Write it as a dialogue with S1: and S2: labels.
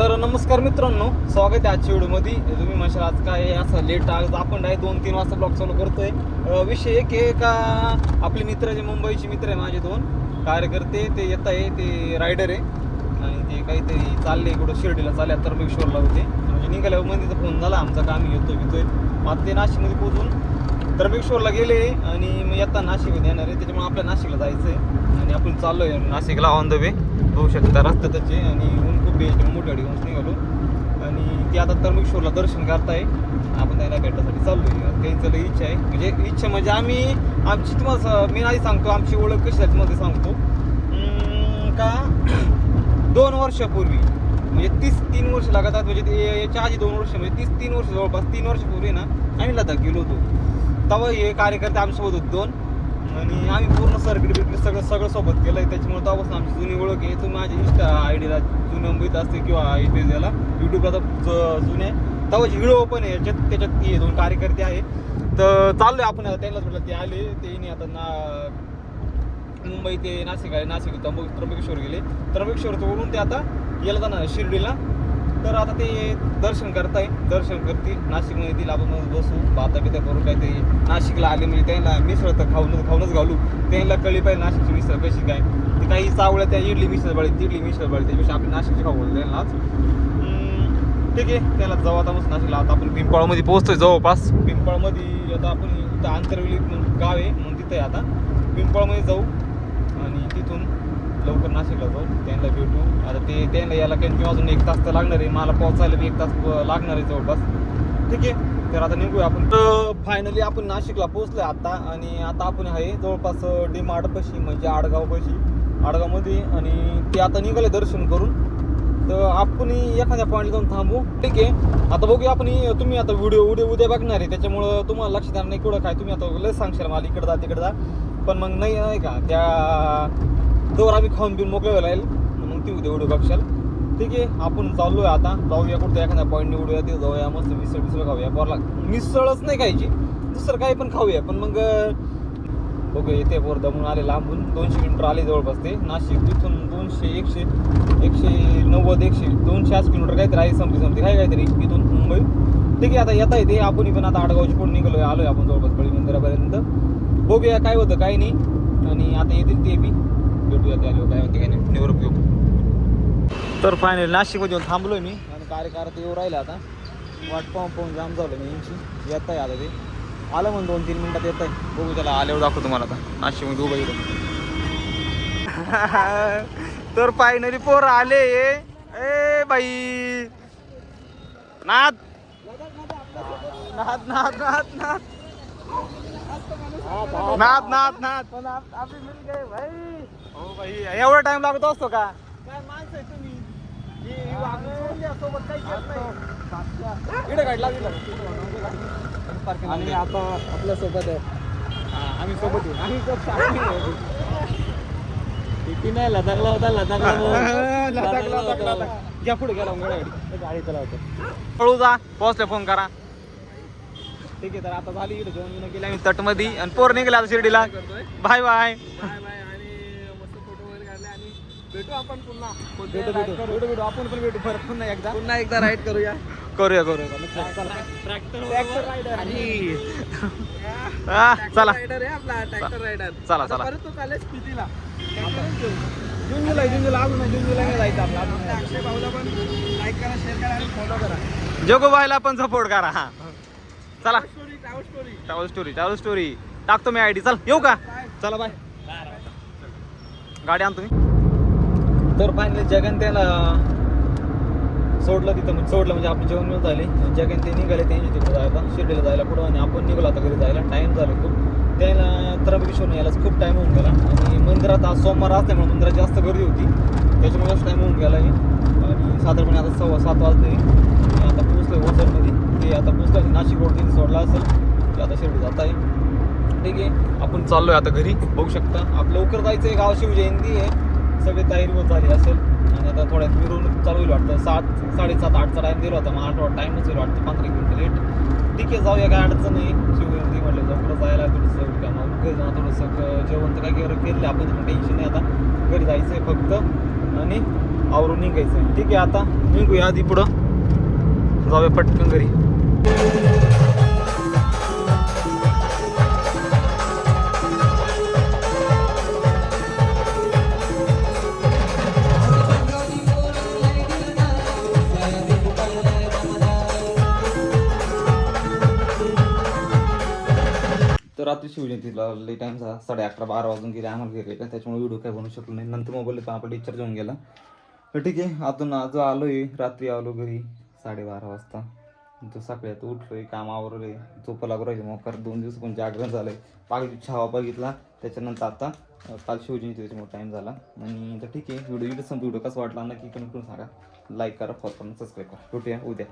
S1: तर नमस्कार मित्रांनो स्वागत आहे आजच्या व्हिडिओमध्ये. तुम्ही म्हणशाल आज काय आहे, असं लेट आज आपण आहे दोन तीन वाजता ब्लॉग चालू करतोय. विषय एक आहे का आपले मित्र जे मुंबईचे मित्र आहे माझे दोन. कार्यकर्ते ते येत आहे ते रायडर आहे. आणि ते काहीतरी चालले कुठं शिर्डीला चालले त्र्यंबकेश्वरला होते म्हणजे निघाल्यावर मंदीचा फोन झाला आमचा काम आम्ही घेतोय मग ते नाशिकमध्ये पोहोचून त्रमेश्वरला गेले आणि मग येता नाशिकमध्ये येणार आहे. त्याच्यामुळे आपल्या नाशिकला जायचं आहे आणि आपण चाललोय नाशिकला ऑन द वे होऊ शकता रस्त्यातच त्याचे आणि ऊन खूप बेस्ट मोठी घेऊन निघालो. आणि ते आता त्र्यंबकेश्वरला दर्शन करताय. आपण त्यांना भेटण्यासाठी चाललोय. त्यांचं लई इच्छा आहे. म्हणजे इच्छा म्हणजे आम्ही आमची तुम्हाला मी आधी सांगतो आमची ओळख कशी आहे तुम्हाला सांगतो. का दोन वर्षापूर्वी म्हणजे तीस तीन वर्ष लागतात म्हणजे ते याच्या आधी दोन वर्ष म्हणजे तीस तीन वर्ष जवळपास तीन वर्षापूर्वी ना आम्ही लदाख गेलो होतो. तेव्हा हे कार्यकर्ते आमच्यासोबत होते दोन. आणि आम्ही पूर्ण सर्किट बिर्किट सगळं सगळं सोबत केलं आहे त्याच्यामुळे तेव्हापासून आमची जुनी ओळख आहे. तुम्ही माझ्या इंस्टा आय डीला जुनं मुंबईत असते किंवा याला यूट्यूबला तर ज- जुने तेव्हाचे व्हिडिओ पण आहे. याच्यात त्याच्यात हे दोन कार्यकर्ते आहे. तर चाललोय आपण आता. त्यांनाच म्हटलं ते आले. ते नाही आता ना मुंबई ते नाशिक आहे. नाशिक त्र्यंबकेश्वर गेले. त्र्यंबकेश्वर वरून ते आता गेलं जाणार शिर्डीला. तर आता ते दर्शन करताय. दर्शन करतील. नाशिकमध्ये येतील. आपण मग बसू बाता बिता करू काय ते नाशिकला आले म्हणजे त्यांना मिसळ तर खाऊनच खाऊनच घालू. त्यांना कळली पाहिजे नाशिकची मिसळ कशी काय. ते काही चावळ्या त्या इडली मिसळ बळी तिडली मिसळ बळी त्यापेक्षा आपण नाशिकची खाऊ बोलतो त्यांना ठीक आहे. त्याला जाऊ आता मस्त नाशिकला. आता आपण पिंपळामध्ये पोहोचतोय जवळपास. पिंपळमध्ये आता आपण इथं आंतरवेली गाव आहे. म्हणून तिथं आहे आता. पिंपळमध्ये जाऊ. आणि तिथून लवकर नाशिकला जाऊ. त्यांना भेटू. आता ते त्यांना यायला कंटिन्यू अजून एक तास तर लागणार आहे. मला पोहोचायला बी एक तास लागणार आहे जवळपास. ठीक आहे. तर आता निघूया आपण. तर फायनली आपण नाशिकला पोहोचलोय आता. आणि आता आपण आहे जवळपास डी मार्टपाशी म्हणजे आडगावपाशी आडगावमध्ये. आणि ते आता निघाले दर्शन करून. तर आपण एखाद्या पॉईंटला जाऊन थांबू. ठीक आहे. आता बघूया आपण. तुम्ही आता व्हिडिओ उद्या उद्या बघणार आहे. त्याच्यामुळं तुम्हाला लक्षात येणार नाही कुठं काय. तुम्ही आता लय सांगशाल मला. इकडं जा तिकडं जा. पण मग नाही नाही का? त्या जोर आम्ही खाऊन पिऊन मोकळे व्हायला येईल मग ती उद्या व्हिडिओ बघशाल. ठीक आहे आपण चाललोय आता. जाऊया कुठं एखादा पॉईंट निवडूया ते जाऊया मस्त मिसळ मिसळ खाऊया पोरला मिसळच नाही खायची. दुसरं काही पण खाऊया. पण मग बघू येते वर दमून आले लांबून. दोनशे किलोमीटर आले जवळपास ते. नाशिक तिथून दोनशे एकशे एकशे नव्वद एकशे दोनशे आठ किलोमीटर काहीतरी आहे समथिंग समथिंग काय काहीतरी इथून मुंबई. ठीक आहे आता येता येते. आपण पण आता आडगावची पुढे आलो आलोय आपण जवळपास बळी मंदिरापर्यंत बघूया काय होतं काय नाही. आणि आता येतील ते बी. भेटूया ते आलो काय होते काय नाही निवडून घेऊ तर फायनल नाशिकमध्ये येऊन थांबलोय मी. आणि कार्यकर्ते येऊ राहिले आता. वाट पाहून पाहून जाम झालं मी यांची. येत आहे आता ते. आलं म्हणून दोन तीन मिनिटात येत आहे बघू त्याला आल्यावर दाखवतो तुम्हाला आता. नाशिकमध्ये उभं इथं तर फायनली पोर आले. ए बाई. नाद नाद नाद. भाई. हो एवढा टाइम लागत असतो का? काय माणसं आहे तुम्ही?
S2: आता आपल्यासोबत आहे.
S1: आम्ही सोबत
S2: किती नाही लदाखला होता लदाखला
S1: होता. घ्या पुढे गेला गाडी
S2: चला होतो
S1: हळू जा पोहोचले फोन करा. ठीक आहे तर आता झाली इकडे जेवण बिवण केलं आम्ही तटमध्ये. आणि पोर निघाले आता शिर्डीला. Bye bye.
S2: भेटू आपण पुन्हा.
S1: भेटू भेटू. भेटू भेटू. आपण पण भेटू परत पुन्हा एकदा.
S2: पुन्हा एकदा राईड करूया.
S1: करूया करूया. चला.
S2: ट्रॅक्टर रायडर
S1: आणि- चला.
S2: रायडर आहे आपला ट्रॅक्टर रायडर
S1: चला, चला.
S2: परत तो चालेल स्पितीला
S1: जून जुलै जून जुलै अजून जून जुलै नाही जायचं आपलं.
S2: अक्षय भाऊला पण लाईक करा शेअर करा आणि फॉलो करा.
S1: जगोबाईला पण सपोर्ट करा. हा. चला.
S2: Story travel story
S1: travel story टाकतो मी आय डी चल येऊ का? चला बाय गाडी आण तुम्ही तर फायनली जगन त्याला सोडलं तिथं म्हणजे सोडलं म्हणजे आपली जेवण मिळून झाले. जगन ते निघाले त्यांच्या तिथं जायला शिर्डीला जायला पुढं आणि आपण निघालो आता घरी जायला. टाईम झाला खूप. त्याला त्र्यंबकेश्वर यायलाच खूप टाईम होऊन गेला. आणि मंदिरात आज सोमवार असल्यामुळे मंदिरात जास्त गर्दी होती. त्याच्यामुळेच टाईम होऊन गेला आहे आणि साधारणपणे आता सव्वा सात वाजले आणि आता पोहोचलो ओझरमध्ये ते आता रोडने रोड सोडला असेल ते आता शिर्डी जात आहे ठीक आहे आपण चाललोय आता घरी बघू शकता. आपलं लवकर जायचं आहे गाव शिवजयंती म्हणजे आहे. सगळी तयारी होत झाली असेल. आणि आता थोड्यात मिरवणूक चालू होईल वाटतं. सात साडेसात आठचा टाईम दिला होता. मग आठ वाजता टाईमच होईल वाटतं. पंधरा एक लेट ठीक आहे जाऊया. काय अडचण नाही. शिवजयंती म्हटलं लवकर जायला थोडंसं काय मग घरी जाणं थोडंसं जेवण तर काय केलं आपण पण टेन्शन नाही आता. घरी जायचं आहे फक्त. आणि आवरून निघायचं आहे ठीक आहे आता निघूया आधी पुढं. जाऊया पटकन घरी. रात्री शिवजयंतीला लई टाइम झाला. साडे अकरा बारा वाजून गेले आम्हाला घरी त्याच्यामुळे व्हिडिओ काय बनवू शकलो नाही. नंतर मोबाईल पण आपला डिस्चार्ज होऊन गेला. तर ठीक आहे आतून आज आहे रात्री आलो घरी साडेबारा वाजता. तो सकाळी आता उठलोय कामावर आवरलोय. झोपा लागू राहिले मोकार दोन दिवस पण जागरण झालंय. पाहिजे छावा बघितला. त्याच्यानंतर आता काल शिवजयंती त्याच्यामुळे टाईम झाला. आणि तर ठीक आहे व्हिडिओ इथं संपतो व्हिडिओ कसा वाटला नक्की कमेंट करून सांगा. लाईक करा फॉलो करा सबस्क्राईब करा. भेटूया उद्या.